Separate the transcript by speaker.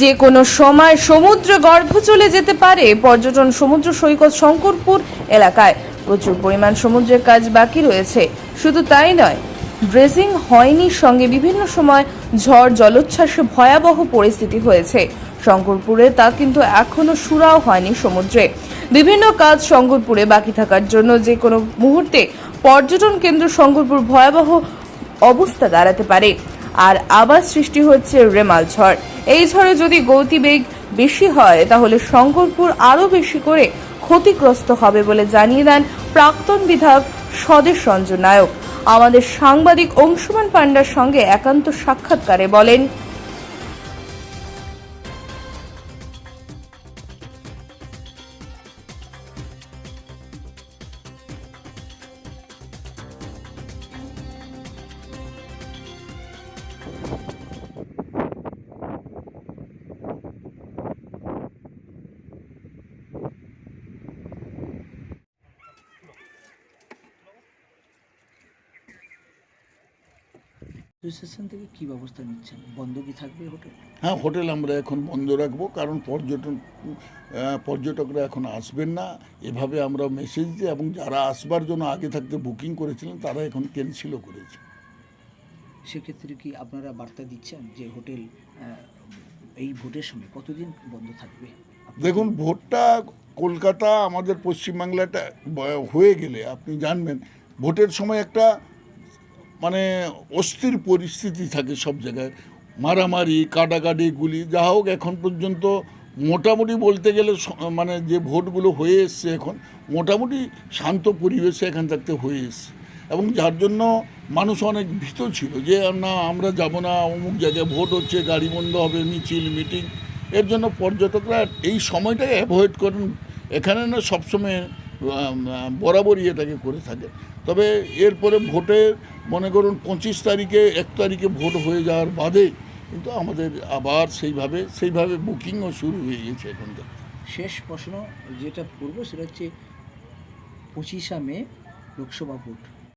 Speaker 1: যে কোনো সময় সমুদ্র গর্ভ চলে যেতে পারে, পর্যটন সমুদ্র সৈকত শঙ্করপুর এলাকায়। প্রচুর পরিমাণ সমুদ্রের কাজ বাকি রয়েছে। শুধু তাই নয়, ড্রেসিং হয়নি সঙ্গে বিভিন্ন সময় ঝড়, জলোচ্ছ্বাসে ভয়াবহ পরিস্থিতি হয়েছে। শঙ্করপুরে তা কিন্তু এখনও সুরাও হয়নি সমুদ্রে। বিভিন্ন কাজ শঙ্করপুরে বাকি থাকার জন্য যে কোনো মুহূর্তে পর্যটন কেন্দ্র শঙ্করপুর ভয়াবহ অবস্থা দাঁড়াতে পারে। আর আবার সৃষ্টি হচ্ছে রেমাল ঝড়। এই ঝড়ে যদি গতিবেগ বেশি হয়, তাহলে শঙ্করপুর আরও বেশি করে ক্ষতিগ্রস্ত হবে বলে জানিয়ে দেন প্রাক্তন বিধায়ক স্বদেশ রঞ্জন নায়ক। আমাদের সাংবাদিক অংশুমান পান্ডার সঙ্গে একান্ত সাক্ষাৎকারে বলেন
Speaker 2: অ্যাসোসিয়েশন থেকে কি ব্যবস্থা নিচ্ছেন? বন্ধ কি থাকবে হোটেল?
Speaker 3: হ্যাঁ হোটেল আমরা এখন বন্ধ রাখব কারণ পর্যটন পর্যটকরা এখন আসবেন না। এভাবে আমরা মেসেজ দিই এবং যারা আসবার জন্য আগে থাকতে বুকিং করেছিলেন তারা এখন ক্যান্সেলও করেছে।
Speaker 2: সেক্ষেত্রে কি আপনারা বার্তা দিচ্ছেন যে হোটেল এই ভোটের সময় কতদিন বন্ধ থাকবে?
Speaker 3: দেখুন ভোটটা কলকাতা আমাদের পশ্চিমবাংলাটা হয়ে গেলে আপনি জানবেন ভোটের সময় একটা মানে অস্থির পরিস্থিতি থাকে সব জায়গায়। মারামারি কাটাকাটি গুলি যা হোক এখন পর্যন্ত মোটামুটি বলতে গেলে মানে যে ভোটগুলো হয়ে এসছে এখন মোটামুটি শান্ত পরিবেশে এখান থাকতে হয়ে এসছে। এবং যার জন্য মানুষ অনেক ভীত ছিল যে না আমরা যাব না অমুক জায়গায় ভোট হচ্ছে গাড়ি বন্ধ হবে মিছিল মিটিং। এর জন্য পর্যটকরা এই সময়টাকে অ্যাভয়েড করেন। এখানে না সবসময় আম, বরাবরই এটাকে করে থাকে। তবে এরপরে ভোটে মনে করুন, পঁচিশ তারিখে, এক তারিখে ভোট হয়ে যাওয়ার বাদে কিন্তু আমাদের আবার সেইভাবে সেইভাবে বুকিংও শুরু হয়ে গেছে এখনকার।
Speaker 2: শেষ প্রশ্ন যেটা করব সেটা হচ্ছে পঁচিশা মে লোকসভা ভোট।